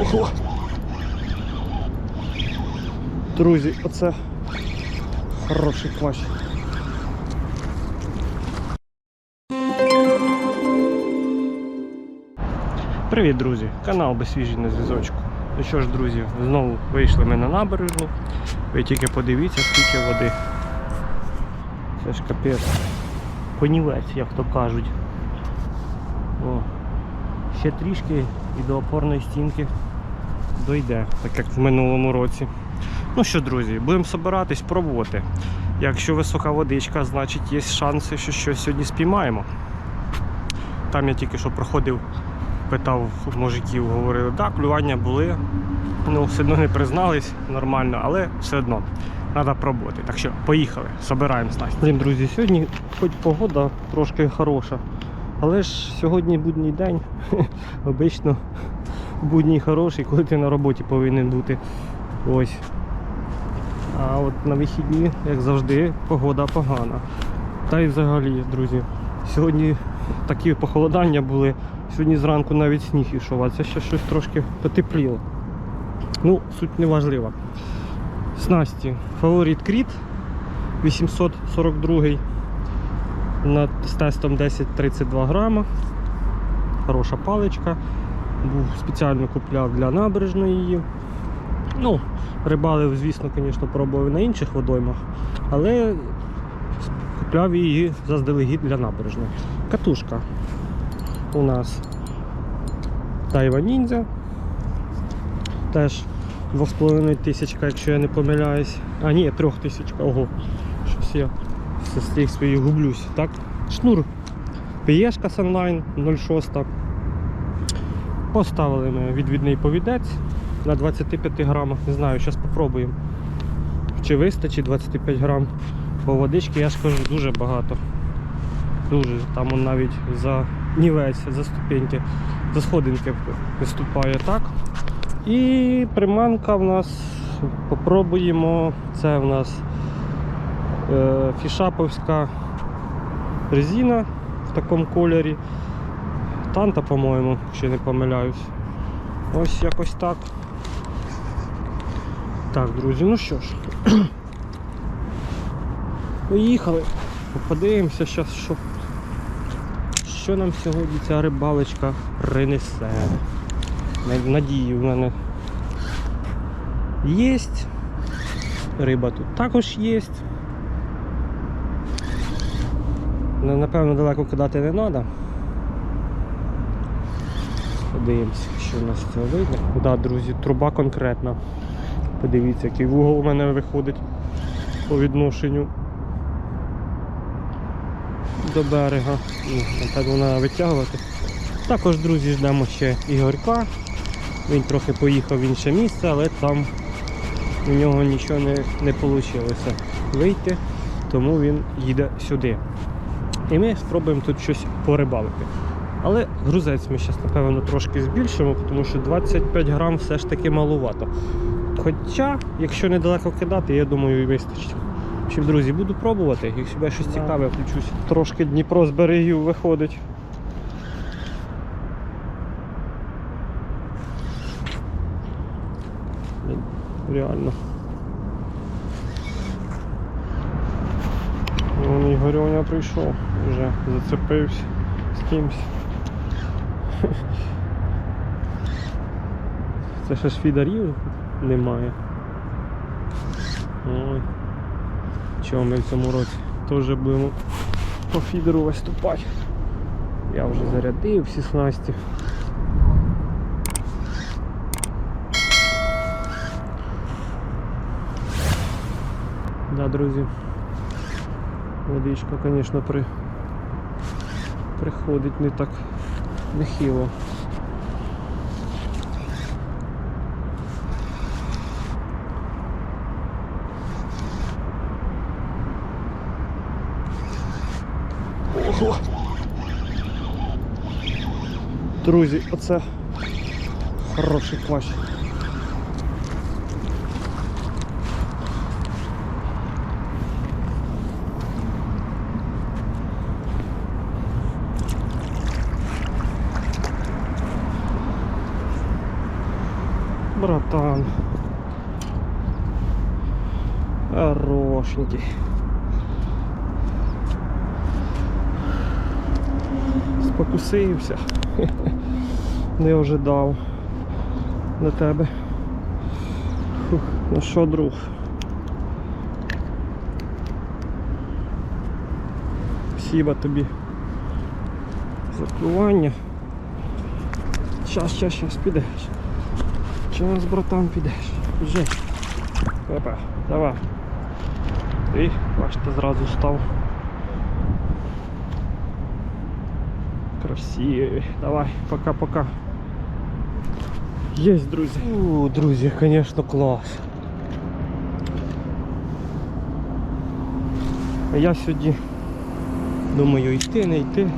Ого. Друзі, оце хороший квач. Привіт, друзі! Канал Безсвіжий на зв'язочку. Ну що ж, друзі, знову вийшли ми на набережну. Ви тільки подивіться, скільки води. Це ж капець. Понівець, як то кажуть. О, ще трішки і до опорної стінки дойде, так як в минулому році. Ну що, друзі, будемо збиратись, пробувати. Якщо висока водичка, значить є шанси, що щось сьогодні спіймаємо. Там я тільки що проходив, питав мужиків, говорили, так, клювання були. Ну, все одно не признались нормально, але все одно треба пробувати. Так що поїхали, збираємо снасті. Друзі, сьогодні хоч погода трошки хороша, але ж сьогодні будній день. Обично будній хороший, коли ти на роботі повинен бути. Ось. А от на вихідні, як завжди, погода погана. Та й взагалі, друзі, сьогодні такі похолодання були, сьогодні зранку навіть сніг ішов, а це ще щось трошки потепліло. Ну, суть не важлива. Снасті. Фаворит Кріт 842 на, з тестом 10-32 грама. Хороша паличка. Був спеціально купляв для набережної її. Ну, рибалив, звісно, звісно, пробував на інших водоймах, але купляв її заздалегідь для набережної. Катушка у нас Тайва Ніндзя. Теж 2,5 тисячка, якщо я не помиляюсь. А ні, 3 тисячка, ого. Щось я з слів своїх гублюсь. Так? Шнур. Пієшка Sunline 06. Поставили ми відвідний повідець на 25 грамах. Не знаю, зараз спробуємо. Чи вистачить 25 грам. Бо водички, я ж кажу, дуже багато. Дуже. Там он навіть за нівець, за ступеньки, за сходинки виступає так. І приманка в нас, попробуємо, це в нас фішаповська резина в такому кольорі. Танта, по-моєму, якщо не помиляюсь. Ось якось так. Так, друзі, ну що ж. Поїхали. Подивимося, що, що, що нам сьогодні ця рибалочка принесе. Надії в мене є. Риба тут також є. Ну, Напевно, далеко кидати не треба. Подивимося, що у нас цього вийде. Так, да, друзі, труба конкретна. Подивіться, який вугол у мене виходить по відношенню до берега. Ну, Напевно, треба витягувати. Також, друзі, ждемо ще Ігорка. Він трохи поїхав в інше місце, але там у нього нічого не, не вийшло вийти, тому він їде сюди. І ми спробуємо тут щось порибалити. Але грузець ми зараз, напевно, трошки збільшимо, тому що 25 грам все ж таки малувато. Хоча, якщо недалеко кидати, я думаю, і вистачить. В друзі, буду пробувати. Якщо буде щось цікаве, включусь. Трошки Дніпро з берегів виходить. Реально. Вон прийшов, вже зацепився з кимсь. Це ще ж фідарів немає. Ой. Чого ми в цьому році теж будемо по фідеру виступати. Я вже зарядив всі снасті. Да, друзі. Водичка, звісно, при... приходить не так нехило. Ого! Друзі, оце хороший квач. Братан. Хорошенький. Спокусився. Не ожидав на тебе. Фух, ну що, друг? Спасибо тобі за клювання. Щас, щас, щас підеш. Щас, братан, підеш. Вже. Опа, давай. І, бачите, зразу став. Красивий. Давай, пока-пока. Есть, друзі. У, друзі, звісно, клас. А я сьогодні думаю, йти, не йти.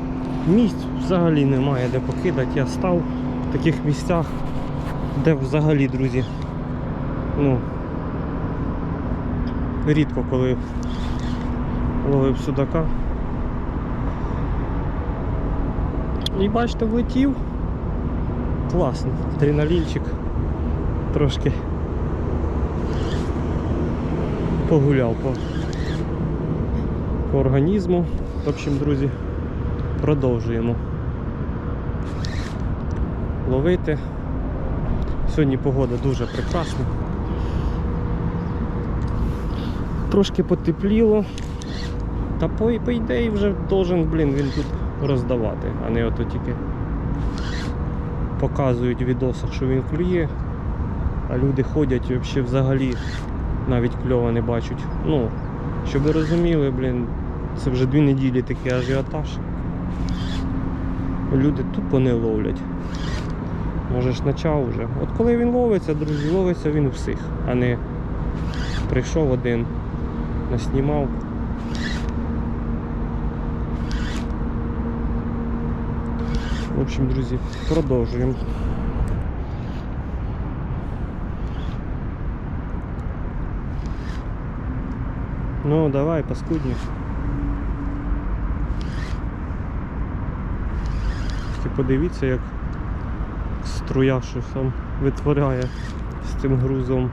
Місць взагалі немає де покидати. Я став в таких місцях, де взагалі, друзі, ну, рідко коли ловив судака. І бачите, влетів. Класно. Адреналінчик. Трошки погуляв по, по організму. В общем, друзі, продовжуємо ловити. Сьогодні погода дуже прекрасна. Трошки потепліло. Та по, по ідеї вже должен, блін, він тут роздавати, а не ото тільки показують в відосах, що він клює, а люди ходять і взагалі, взагалі навіть кльова не бачать. Ну, щоб ви розуміли, блін, це вже дві неділі такий ажіотаж. Люди тупо не ловлять. Може ж почав вже. От коли він ловиться, друзі, ловиться він у всіх, а не прийшов один, наснімав. В общем, друзі, продовжуємо. Ну, давай, паскудник. Подивіться, як струя щось там витворяє з цим грузом.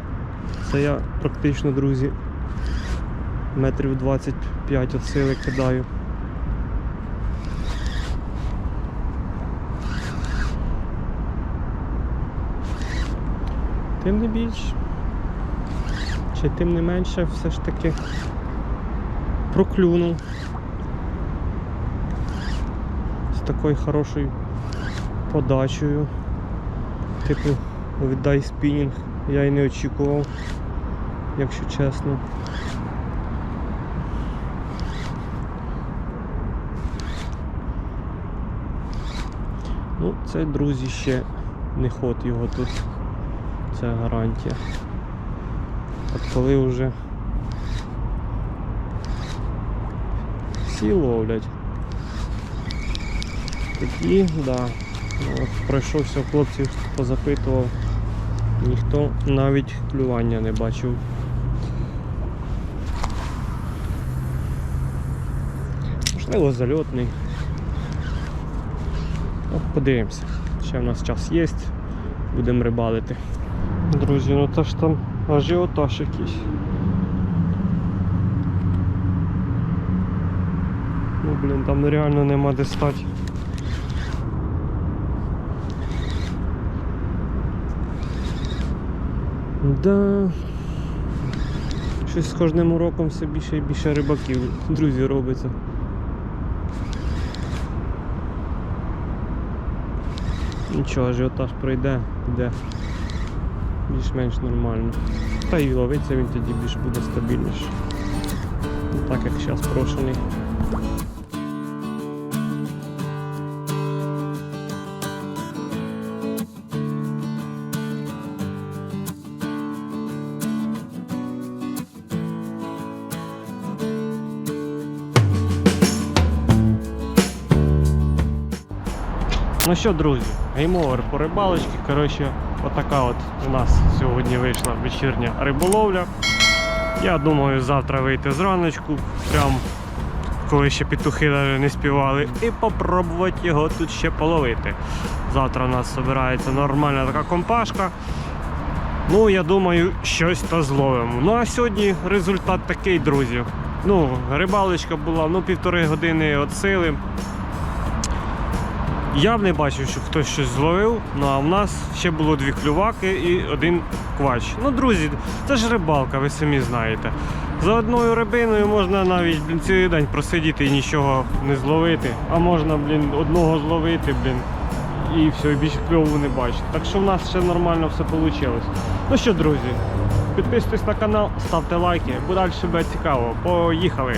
Це я практично, друзі, метрів 25 від сили кидаю. Тим не більш, чи тим не менше, все ж таки проклюнув з такою хорошою подачею. Типу, віддай спінінг, я й не очікував, якщо чесно. Ну, це, друзі, ще не ход його тут. Це гарантія. От коли вже всі ловлять. Тоді, да. Ну, от пройшовся хлопців, позапитував. Ніхто навіть клювання не бачив. Можливо, зальотний. От подивимося. Ще в нас час є, будемо рибалити. Друзі, ну це ж там ажіотаж якийсь. Ну блін, там реально нема де стати. Да. Щось з кожним роком все більше і більше рибаків, друзі, робиться. Нічого, ажіотаж пройде, піде більш-менш нормально. Та і ловиться він тоді більш буде стабільніше. Так як зараз прошений. Ну що, друзі, геймовер по рибалочці. Коротше, отака от у нас сьогодні вийшла вечірня риболовля. Я думаю, завтра вийти зраночку, прям коли ще петухи навіть не співали, і попробувати його тут ще половити. Завтра у нас збирається нормальна така компашка. Ну, я думаю, щось то зловимо. Ну а сьогодні результат такий, друзі. Ну, рибалочка була ну, півтори години від сили. Я б не бачив, що хтось щось зловив. Ну а в нас ще було дві клюваки і один квач. Ну, друзі, це ж рибалка, ви самі знаєте. За одною рибиною можна навіть блін, цілий день просидіти і нічого не зловити. А можна, блін, одного зловити, блін, і все, і більше кльову не бачити. Так що в нас ще нормально все вийшло. Ну що, друзі, підписуйтесь на канал, ставте лайки, бо далі буде цікаво. Поїхали!